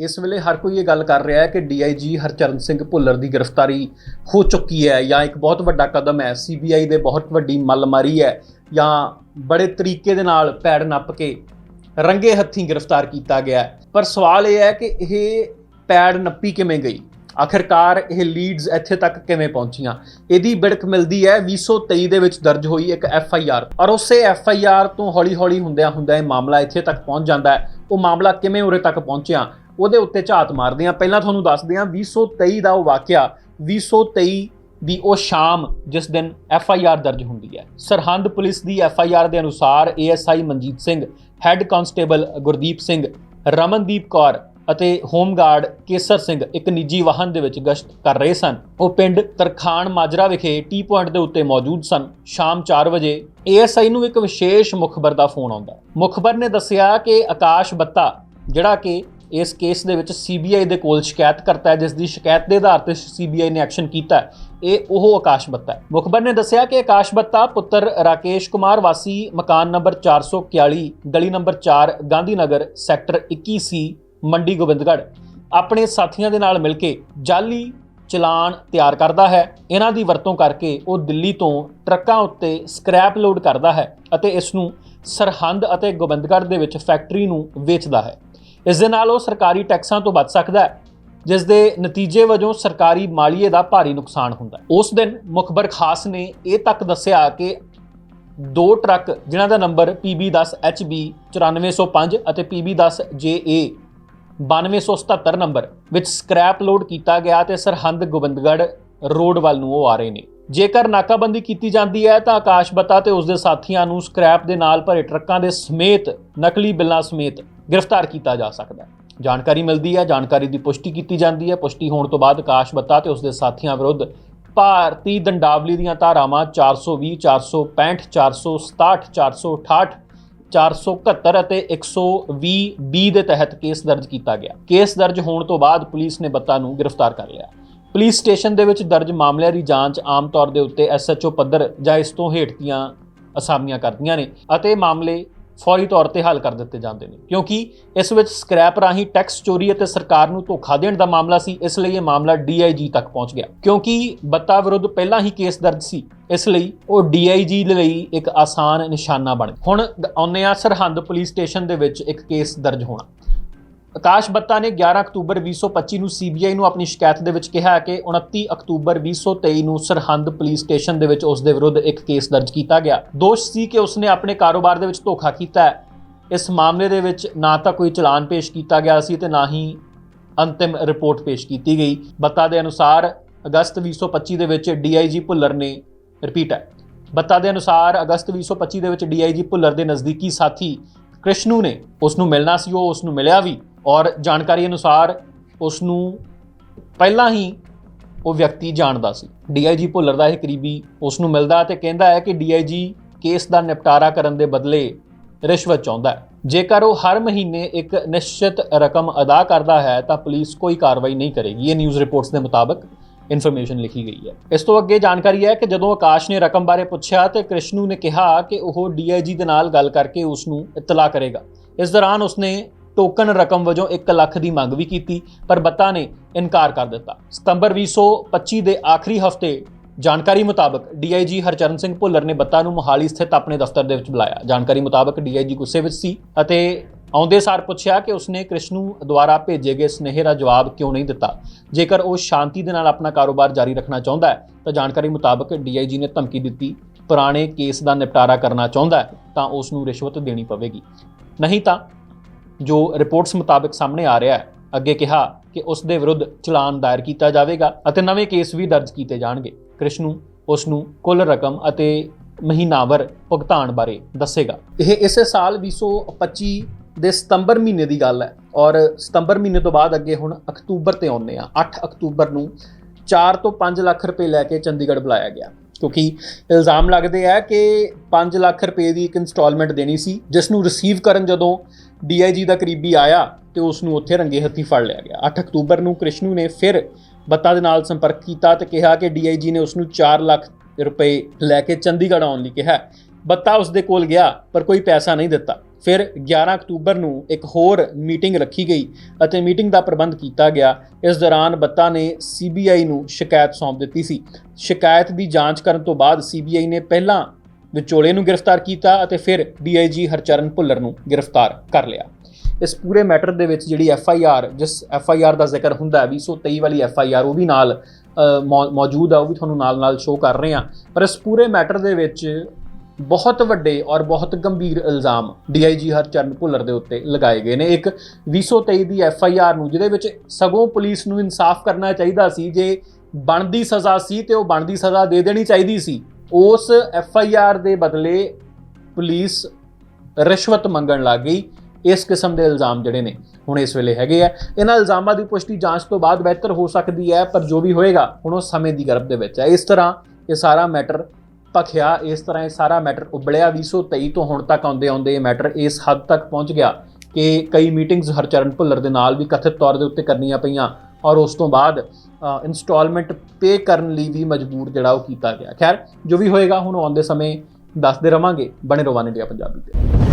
ਇਸ ਵੇਲੇ ਹਰ ਕੋਈ ਇਹ ਗੱਲ ਕਰ ਰਿਹਾ ਹੈ ਕਿ ਡੀਆਈਜੀ ਹਰਚਰਨ ਸਿੰਘ ਭੁੱਲਰ ਦੀ ਗ੍ਰਿਫਤਾਰੀ ਹੋ ਚੁੱਕੀ ਹੈ ਜਾਂ ਇੱਕ ਬਹੁਤ ਵੱਡਾ ਕਦਮ ਹੈ। ਸੀਬੀਆਈ ਦੇ ਬਹੁਤ ਵੱਡੀ ਮੱਲਮਾਰੀ ਹੈ ਜਾਂ ਬੜੇ ਤਰੀਕੇ ਦੇ ਨਾਲ ਪੈੜ ਨੱਪ ਕੇ ਰੰਗੇ ਹੱਥੀਂ ਗ੍ਰਿਫਤਾਰ ਕੀਤਾ ਗਿਆ ਪਰ ਸਵਾਲ ਇਹ ਹੈ ਕਿ ਇਹ ਪੈੜ ਨੱਪੀ ਕਿਵੇਂ ਗਈ? ਆਖਿਰਕਾਰ ਇਹ ਲੀਡਸ ਇੱਥੇ ਤੱਕ ਕਿਵੇਂ ਪਹੁੰਚੀਆਂ? ਇਹਦੀ ਬਿੜਕ ਮਿਲਦੀ ਹੈ। 2023 ਦੇ ਵਿੱਚ ਦਰਜ ਹੋਈ ਇੱਕ ਐਫ ਆਈ ਆਰ। ਔਰ ਉਸੇ ਐਫ ਆਈ ਆਰ ਤੋਂ ਹੌਲੀ-ਹੌਲੀ ਹੁੰਦਿਆਂ ਹੁੰਦਾ ਇਹ ਮਾਮਲਾ ਇੱਥੇ ਤੱਕ ਪਹੁੰਚ ਜਾਂਦਾ ਹੈ। ਉਹ ਮਾਮਲਾ ਕਿਵੇਂ ਉਰੇ ਤੱਕ ਪਹੁੰਚਿਆ? ਉਹਦੇ ਉੱਤੇ ਝਾਤ ਮਾਰਦੇ ਹਾਂ। ਪਹਿਲਾਂ ਤੁਹਾਨੂੰ ਦੱਸਦੇ ਹਾਂ 2023 ਦਾ ਉਹ ਵਾਕਿਆ 2023 ਦੀ ਉਹ ਸ਼ਾਮ ਜਿਸ ਦਿਨ ਐਫ ਆਈ ਆਰ ਦਰਜ ਹੁੰਦੀ ਹੈ। ਸਰਹੰਦ ਪੁਲਿਸ ਦੀ ਐਫ ਆਈ ਆਰ ਦੇ ਅਨੁਸਾਰ A S I Manjit Singh, head constable Gurdeep Singh, Ramandeep Kaur ਅਤੇ ਹੋਮਗਾਰਡ ਕੇਸਰ ਸਿੰਘ ਇੱਕ ਨਿੱਜੀ ਵਾਹਨ ਦੇ ਵਿੱਚ ਗਸ਼ਤ ਕਰ ਰਹੇ ਸਨ। ਉਹ ਪਿੰਡ ਤਰਖਾਣ ਮਾਜਰਾ ਵਿਖੇ ਟੀ ਪੁਆਇੰਟ ਦੇ ਉੱਤੇ ਮੌਜੂਦ ਸਨ। ਸ਼ਾਮ 4 ਵਜੇ ਏਐਸਆਈ ਨੂੰ ਇੱਕ ਵਿਸ਼ੇਸ਼ ਮੁਖਬਰ ਦਾ ਫੋਨ ਆਉਂਦਾ। ਮੁਖਬਰ ਨੇ ਦੱਸਿਆ ਕਿ ਆਕਾਸ਼ ਬੱਤਾ, ਜਿਹੜਾ ਕਿ ਇਸ ਕੇਸ ਦੇ ਵਿੱਚ ਸੀਬੀਆਈ ਦੇ ਕੋਲ ਸ਼ਿਕਾਇਤ ਕਰਤਾ ਹੈ, ਜਿਸ ਦੀ ਸ਼ਿਕਾਇਤ ਦੇ ਆਧਾਰ ਤੇ ਸੀਬੀਆਈ ਨੇ ਐਕਸ਼ਨ ਕੀਤਾ ਇਹ ਉਹ ਆਕਾਸ਼ ਬੱਤਾ ਹੈ। ਮੁਖਬਰ ਨੇ ਦੱਸਿਆ ਕਿ ਆਕਾਸ਼ ਬੱਤਾ ਪੁੱਤਰ ਰਾਕੇਸ਼ ਕੁਮਾਰ ਵਾਸੀ ਮਕਾਨ ਨੰਬਰ 441 ਗਲੀ number 4 Gandhi Nagar sector 21 C, Mandi Gobindgarh. ਆਪਣੇ ਸਾਥੀਆਂ ਦੇ ਨਾਲ ਮਿਲ ਕੇ ਜਾਲੀ ਚਲਾਨ ਤਿਆਰ ਕਰਦਾ ਹੈ। ਇਹਨਾਂ ਦੀ ਵਰਤੋਂ ਕਰਕੇ ਉਹ ਦਿੱਲੀ ਤੋਂ ਟਰੱਕਾਂ ਉੱਤੇ ਸਕ੍ਰੈਪ ਲੋਡ ਕਰਦਾ ਹੈ ਅਤੇ ਇਸ ਨੂੰ ਸਰਹੰਦ ਅਤੇ ਗੋਬਿੰਦਗੜ੍ਹ ਦੇ ਵਿੱਚ ਫੈਕਟਰੀ ਨੂੰ ਵੇਚਦਾ ਹੈ। ਇਸ ਦੇ ਨਾਲ ਉਹ ਸਰਕਾਰੀ ਟੈਕਸਾਂ ਤੋਂ ਬਚ ਸਕਦਾ ਹੈ, ਜਿਸ ਦੇ ਨਤੀਜੇ ਵਜੋਂ ਸਰਕਾਰੀ ਮਾਲੀਏ ਦਾ ਭਾਰੀ ਨੁਕਸਾਨ ਹੁੰਦਾ ਹੈ। ਉਸ ਦਿਨ ਮੁਖਬਰ ਖਾਸ ਨੇ ਇਹ ਤੱਕ ਦੱਸਿਆ ਕਿ ਦੋ ਟਰੱਕ, ਜਿਨ੍ਹਾਂ ਦਾ ਨੰਬਰ PB10 HB 9405 ਅਤੇ PB10 JA 9277 ਨੰਬਰ ਵਿੱਚ ਸਕ੍ਰੈਪ ਲੋਡ ਕੀਤਾ ਗਿਆ ਤੇ ਸਰਹੰਦ ਗੋਬਿੰਦਗੜ੍ਹ ਰੋਡ ਵੱਲ ਨੂੰ ਉਹ ਆ ਰਹੇ ਨੇ। ਜੇਕਰ ਨਾਕਾਬੰਦੀ ਕੀਤੀ ਜਾਂਦੀ ਹੈ ਤਾਂ ਆਕਾਸ਼ ਬਤਾ ਤੇ ਉਸ ਦੇ ਸਾਥੀਆਂ ਨੂੰ ਸਕ੍ਰੈਪ ਦੇ ਨਾਲ ਭਰੇ ਟਰੱਕਾਂ ਦੇ ਸਮੇਤ, ਨਕਲੀ ਬਿੱਲਾਂ ਸਮੇਤ ਗ੍ਰਿਫਤਾਰ ਕੀਤਾ ਜਾ ਸਕਦਾ ਹੈ। ਜਾਣਕਾਰੀ ਮਿਲਦੀ ਹੈ, ਜਾਣਕਾਰੀ ਦੀ ਪੁਸ਼ਟੀ ਕੀਤੀ ਜਾਂਦੀ ਹੈ। ਪੁਸ਼ਟੀ ਹੋਣ ਤੋਂ ਬਾਅਦ ਆਕਾਸ਼ ਬੱਤਾ ਤੇ ਉਸ ਦੇ ਸਾਥੀਆਂ ਵਿਰੁੱਧ ਭਾਰਤੀ ਦੰਡਾਵਲੀ ਦੀਆਂ ਧਾਰਾਵਾਂ 420 465 467 468 471 ਅਤੇ 120 ਬੀ ਦੇ ਤਹਿਤ ਕੇਸ ਦਰਜ ਕੀਤਾ ਗਿਆ। ਕੇਸ ਦਰਜ ਹੋਣ ਤੋਂ ਬਾਅਦ ਪੁਲਿਸ ਨੇ ਬੱਤਾ ਨੂੰ ਗ੍ਰਿਫਤਾਰ ਕਰ ਲਿਆ। ਪੁਲਿਸ ਸਟੇਸ਼ਨ ਦੇ ਵਿੱਚ ਦਰਜ ਮਾਮਲਿਆਂ ਦੀ ਜਾਂਚ ਆਮ ਤੌਰ ਦੇ ਉੱਤੇ ਐਸਐਚਓ ਪੱਧਰ ਜਾਂ ਇਸ ਤੋਂ ਹੇਠ ਦੀਆਂ ਅਸਾਮੀਆਂ ਕਰਦੀਆਂ ਨੇ ਅਤੇ ਮਾਮਲੇ ਫੌਰੀ ਤੌਰ ਤੇ ਹੱਲ ਕਰ ਦਿੱਤੇ ਜਾਂਦੇ ਨੇ। ਕਿਉਂਕਿ ਇਸ ਵਿੱਚ ਸਕ੍ਰੈਪ ਰਾਹੀਂ ਟੈਕਸ ਚੋਰੀ ਅਤੇ ਸਰਕਾਰ ਨੂੰ ਧੋਖਾ ਦੇਣ ਦਾ ਮਾਮਲਾ ਸੀ, ਇਸ ਲਈ ਇਹ ਮਾਮਲਾ ਡੀਆਈਜੀ ਤੱਕ ਪਹੁੰਚ ਗਿਆ। ਕਿਉਂਕਿ ਬੱਤਾ ਵਿਰੁੱਧ ਪਹਿਲਾਂ ਹੀ ਕੇਸ ਦਰਜ ਸੀ, ਇਸ ਲਈ ਉਹ ਡੀਆਈਜੀ ਦੇ ਲਈ ਇੱਕ ਆਸਾਨ ਨਿਸ਼ਾਨਾ ਬਣ ਗਿਆ। ਹੁਣ ਆਉਂਦੇ ਆ ਸਰਹੰਦ ਪੁਲਿਸ ਸਟੇਸ਼ਨ ਦੇ ਵਿੱਚ ਇੱਕ ਕੇਸ ਦਰਜ ਹੋਣਾ। ਆਕਾਸ਼ ਬੱਤਾ ਨੇ 11 ਅਕਤੂਬਰ 2025 ਨੂੰ ਸੀਬੀਆਈ ਨੂੰ ਆਪਣੀ ਸ਼ਿਕਾਇਤ ਦੇ ਵਿੱਚ ਕਿਹਾ ਕਿ 29 ਅਕਤੂਬਰ 2023 ਨੂੰ ਸਰਹੰਦ ਪੁਲਿਸ ਸਟੇਸ਼ਨ ਦੇ ਵਿੱਚ ਉਸ ਦੇ ਵਿਰੁੱਧ ਇੱਕ ਕੇਸ ਦਰਜ ਕੀਤਾ ਗਿਆ। ਦੋਸ਼ ਸੀ ਕਿ ਉਸਨੇ ਆਪਣੇ ਕਾਰੋਬਾਰ ਦੇ ਵਿੱਚ ਧੋਖਾ ਕੀਤਾ ਹੈ। ਇਸ ਮਾਮਲੇ ਦੇ ਵਿੱਚ ਨਾ ਤਾਂ ਕੋਈ ਚਲਾਨ ਪੇਸ਼ ਕੀਤਾ ਗਿਆ ਸੀ ਤੇ ਨਾ ਹੀ ਅੰਤਿਮ ਰਿਪੋਰਟ ਪੇਸ਼ ਕੀਤੀ ਗਈ। ਬੱਤਾ ਦੇ ਅਨੁਸਾਰ ਅਗਸਤ 2025 ਦੇ ਵਿੱਚ ਡੀਆਈਜੀ ਭੁੱਲਰ ਨੇ ਰਿਪੀਟ ਹੈ, ਬੱਤਾ ਦੇ ਅਨੁਸਾਰ ਅਗਸਤ 2025 ਦੇ ਵਿੱਚ ਡੀਆਈਜੀ ਭੁੱਲਰ ਦੇ ਨਜ਼ਦੀਕੀ ਸਾਥੀ ਕ੍ਰਿਸ਼ਨੂ ਨੇ ਉਸ ਨੂੰ ਮਿਲਣਾ ਸੀ, ਉਹ ਉਸ ਨੂੰ ਮਿਲਿਆ ਵੀ। ਔਰ ਜਾਣਕਾਰੀ ਅਨੁਸਾਰ ਉਸ ਨੂੰ ਪਹਿਲਾਂ ਹੀ ਉਹ ਵਿਅਕਤੀ ਜਾਣਦਾ ਸੀ। ਡੀਆਈਜੀ ਭੁੱਲਰ ਦਾ ਇਹ ਕਰੀਬੀ ਉਸ ਨੂੰ ਮਿਲਦਾ ਤੇ ਕਹਿੰਦਾ ਹੈ ਕਿ ਡੀਆਈਜੀ ਕੇਸ ਦਾ ਨਿਪਟਾਰਾ ਕਰਨ ਦੇ ਬਦਲੇ ਰਿਸ਼ਵਤ ਚਾਹੁੰਦਾ ਹੈ। ਜੇਕਰ ਉਹ ਹਰ ਮਹੀਨੇ ਇੱਕ ਨਿਸ਼ਚਿਤ ਰਕਮ ਅਦਾ ਕਰਦਾ ਹੈ ਤਾਂ ਪੁਲਿਸ ਕੋਈ ਕਾਰਵਾਈ ਨਹੀਂ ਕਰੇਗੀ। ਇਹ ਨਿਊਜ਼ ਰਿਪੋਰਟਸ ਦੇ ਮੁਤਾਬਕ ਇਨਫੋਰਮੇਸ਼ਨ ਲਿਖੀ ਗਈ ਹੈ। ਇਸ ਤੋਂ ਅੱਗੇ ਜਾਣਕਾਰੀ ਹੈ ਕਿ ਜਦੋਂ ਆਕਾਸ਼ ਨੇ ਰਕਮ ਬਾਰੇ ਪੁੱਛਿਆ ਤੇ ਕ੍ਰਿਸ਼ਨੂ ਨੇ ਕਿਹਾ ਕਿ ਉਹ ਡੀਆਈਜੀ ਦੇ ਨਾਲ ਗੱਲ ਕਰਕੇ ਉਸ ਨੂੰ ਇਤਲਾ ਕਰੇਗਾ। ਇਸ ਦੌਰਾਨ ਉਸਨੇ ਟੋਕਨ ਰਕਮ ਵਜੋਂ 1 ਲੱਖ ਦੀ ਮੰਗ ਵੀ ਕੀਤੀ, ਪਰ ਬੱਤਾ ਨੇ ਇਨਕਾਰ ਕਰ ਦਿੱਤਾ। ਸਤੰਬਰ 2025 ਦੇ ਆਖਰੀ ਹਫ਼ਤੇ ਜਾਣਕਾਰੀ ਮੁਤਾਬਕ ਡੀਆਈਜੀ ਹਰਚਰਨ ਸਿੰਘ ਭੁੱਲਰ ਨੇ ਬੱਤਾ ਨੂੰ ਮੋਹਾਲੀ ਸਥਿਤ ਆਪਣੇ ਦਫ਼ਤਰ ਦੇ ਵਿੱਚ ਬੁਲਾਇਆ। ਜਾਣਕਾਰੀ ਮੁਤਾਬਕ ਡੀਆਈਜੀ ਗੁੱਸੇ ਵਿੱਚ ਸੀ ਅਤੇ ਆਉਂਦੇ ਸਾਰ ਪੁੱਛਿਆ ਕਿ ਉਸਨੇ ਕ੍ਰਿਸ਼ਨੂ ਦੁਆਰਾ ਭੇਜੇ ਗਏ ਸੁਨੇਹੇ ਦਾ ਜਵਾਬ ਕਿਉਂ ਨਹੀਂ ਦਿੱਤਾ। ਜੇਕਰ ਉਹ ਸ਼ਾਂਤੀ ਦੇ ਨਾਲ ਆਪਣਾ ਕਾਰੋਬਾਰ ਜਾਰੀ ਰੱਖਣਾ ਚਾਹੁੰਦਾ ਹੈ, ਤਾਂ ਜਾਣਕਾਰੀ ਮੁਤਾਬਕ ਡੀਆਈਜੀ ਨੇ ਧਮਕੀ ਦਿੱਤੀ, ਪੁਰਾਣੇ ਕੇਸ ਦਾ ਨਿਪਟਾਰਾ ਕਰਨਾ ਚਾਹੁੰਦਾ ਹੈ, ਤਾਂ ਉਸ ਨੂੰ ਰਿਸ਼ਵਤ ਦੇਣੀ ਪਵੇਗੀ। ਨਹੀਂ ਤਾਂ ਜੋ ਰਿਪੋਰਟਸ ਮੁਤਾਬਕ ਸਾਹਮਣੇ ਆ ਰਿਹਾ ਹੈ, ਅੱਗੇ ਕਿਹਾ ਕਿ ਉਸ ਦੇ ਵਿਰੁੱਧ ਚਲਾਨ ਦਾਇਰ ਕੀਤਾ ਜਾਵੇਗਾ ਅਤੇ ਨਵੇਂ ਕੇਸ ਵੀ ਦਰਜ ਕੀਤੇ ਜਾਣਗੇ। ਕ੍ਰਿਸ਼ਨੂ ਉਸ ਨੂੰ ਕੁੱਲ ਰਕਮ ਅਤੇ ਮਹੀਨਾਵਰ ਭੁਗਤਾਨ ਬਾਰੇ ਦੱਸੇਗਾ। ਇਹ ਇਸੇ ਸਾਲ 2025 ਦੇ ਸਤੰਬਰ ਮਹੀਨੇ ਦੀ ਗੱਲ ਹੈ ਔਰ ਸਤੰਬਰ ਮਹੀਨੇ ਤੋਂ ਬਾਅਦ ਅੱਗੇ ਹੁਣ ਅਕਤੂਬਰ ਤੇ ਆਉਂਦੇ ਆ 8 ਅਕਤੂਬਰ ਨੂੰ 4 ਤੋਂ 5 ਲੱਖ ਰੁਪਏ ਲੈ ਕੇ ਚੰਡੀਗੜ੍ਹ ਬੁਲਾਇਆ ਗਿਆ। ਕਿਉਂਕਿ ਇਲਜ਼ਾਮ ਲੱਗਦੇ ਆ ਕਿ 5 ਲੱਖ ਰੁਪਏ ਦੀ ਇੱਕ ਇਨਸਟਾਲਮੈਂਟ ਦੇਣੀ ਸੀ ਜਿਸ ਨੂੰ ਰਿਸੀਵ ਕਰਨ ਜਦੋਂ ਡੀਆਈਜੀ ਦਾ ਕਰੀਬੀ ਆਇਆ ਤੇ ਉਸ ਨੂੰ ਉੱਥੇ ਰੰਗੇ ਹੱਥੀ ਫੜ ਲਿਆ ਗਿਆ। 8 ਅਕਤੂਬਰ ਨੂੰ ਕ੍ਰਿਸ਼ਨੂ ਨੇ ਫਿਰ ਬੱਤਾ ਦੇ ਨਾਲ ਸੰਪਰਕ ਕੀਤਾ ਤੇ ਕਿਹਾ ਕਿ ਡੀਆਈਜੀ ਨੇ ਉਸ ਨੂੰ 4 ਲੱਖ ਰੁਪਏ ਲੈ ਕੇ ਚੰਡੀਗੜ੍ਹ ਆਉਣ ਲਈ ਕਿਹਾ। ਬੱਤਾ ਉਸ ਦੇ ਕੋਲ ਗਿਆ, ਪਰ ਕੋਈ ਪੈਸਾ ਨਹੀਂ ਦਿੱਤਾ। ਫਿਰ 11 ਅਕਤੂਬਰ ਨੂੰ ਇੱਕ ਹੋਰ ਮੀਟਿੰਗ ਰੱਖੀ ਗਈ ਅਤੇ ਮੀਟਿੰਗ ਦਾ ਪ੍ਰਬੰਧ ਕੀਤਾ ਗਿਆ। ਇਸ ਦੌਰਾਨ ਬੱਤਾ ਨੇ ਸੀਬੀਆਈ ਨੂੰ ਸ਼ਿਕਾਇਤ ਸੌਂਪ ਦਿੱਤੀ ਸੀ। ਸ਼ਿਕਾਇਤ ਦੀ ਜਾਂਚ ਕਰਨ ਤੋਂ ਬਾਅਦ ਸੀਬੀਆਈ ਨੇ ਪਹਿਲਾਂ ਵਿਚੋਲੇ ਨੂੰ ਗ੍ਰਿਫਤਾਰ ਕੀਤਾ ਅਤੇ ਫਿਰ ਡੀਆਈਜੀ ਹਰਚਰਨ ਭੁੱਲਰ ਨੂੰ ਗ੍ਰਿਫਤਾਰ ਕਰ ਲਿਆ। ਇਸ ਪੂਰੇ ਮੈਟਰ ਦੇ ਵਿੱਚ ਜਿਹੜੀ ਐਫ ਆਈ ਆਰ, ਜਿਸ ਐਫ ਆਈ ਆਰ ਦਾ ਜ਼ਿਕਰ ਹੁੰਦਾ ਹੈ 223 ਵਾਲੀ ਐਫ ਆਈ ਆਰ, ਉਹ ਵੀ ਨਾਲ ਮੌਜੂਦ ਆ, ਉਹ ਵੀ ਤੁਹਾਨੂੰ ਨਾਲ-ਨਾਲ ਸ਼ੋਅ ਕਰ ਰਹੇ ਹਾਂ। ਪਰ ਇਸ ਪੂਰੇ ਮੈਟਰ ਦੇ ਵਿੱਚ ਬਹੁਤ ਵੱਡੇ ਔਰ ਬਹੁਤ ਗੰਭੀਰ ਇਲਜ਼ਾਮ ਡੀਆਈਜੀ ਹਰਚਰਨ ਭੁੱਲਰ ਦੇ ਉੱਤੇ ਲਗਾਏ ਗਏ ਨੇ। ਇੱਕ 223 ਦੀ ਐਫ ਆਈ ਆਰ ਨੂੰ, ਜਿਹਦੇ ਵਿੱਚ ਸਗੋਂ ਪੁਲਿਸ ਨੂੰ ਇਨਸਾਫ ਕਰਨਾ ਚਾਹੀਦਾ ਸੀ, ਜੇ ਬਣਦੀ ਸਜ਼ਾ ਸੀ ਤੇ ਉਹ ਬਣਦੀ ਸਜ਼ਾ ਦੇ ਦੇਣੀ ਚਾਹੀਦੀ ਸੀ। ਉਸ ਐਫ ਆਈ ਆਰ ਦੇ ਬਦਲੇ ਪੁਲਿਸ ਰਿਸ਼ਵਤ ਮੰਗਣ ਲੱਗ ਗਈ। ਇਸ ਕਿਸਮ ਦੇ ਇਲਜ਼ਾਮ ਜਿਹੜੇ ਨੇ ਹੁਣ ਇਸ ਵੇਲੇ ਹੈਗੇ ਆ। ਇਹਨਾਂ ਇਲਜ਼ਾਮਾਂ ਦੀ ਪੁਸ਼ਟੀ ਜਾਂਚ ਤੋਂ ਬਾਅਦ ਬਿਹਤਰ ਹੋ ਸਕਦੀ ਹੈ, ਪਰ ਜੋ ਵੀ ਹੋਏਗਾ, ਹੁਣ ਉਹ ਸਮੇਂ ਦੀ ਗਰਭ ਦੇ ਵਿੱਚ ਹੈ। ਇਸ ਤਰ੍ਹਾਂ ਇਹ ਸਾਰਾ ਮੈਟਰ ਭਖਿਆ, ਇਸ ਤਰ੍ਹਾਂ ਇਹ ਸਾਰਾ ਮੈਟਰ ਉਬਲਿਆ। 2023 ਤੋਂ ਹੁਣ ਤੱਕ ਆਉਂਦੇ ਆਉਂਦੇ ਇਹ ਮੈਟਰ ਇਸ ਹੱਦ ਤੱਕ ਪਹੁੰਚ ਗਿਆ ਕਿ ਕਈ ਮੀਟਿੰਗਸ ਹਰਚਰਨ ਭੁੱਲਰ ਦੇ ਨਾਲ ਵੀ ਕਥਿਤ ਤੌਰ ਦੇ ਉੱਤੇ ਕਰਨੀਆਂ ਪਈਆਂ ਔਰ ਉਸ ਤੋਂ ਬਾਅਦ ਇਨਸਟਾਲਮੈਂਟ ਪੇ ਕਰਨ ਲਈ ਵੀ ਮਜਬੂਰ ਜਿਹੜਾ ਉਹ ਕੀਤਾ ਗਿਆ। ਖੈਰ, ਜੋ ਵੀ ਹੋਏਗਾ ਹੁਣ ਆਉਂਦੇ ਸਮੇਂ ਦੱਸਦੇ ਰਵਾਂਗੇ। ਬਣੇ ਰਹੋ ਇੰਡੀਆ ਪੰਜਾਬੀ ਤੇ।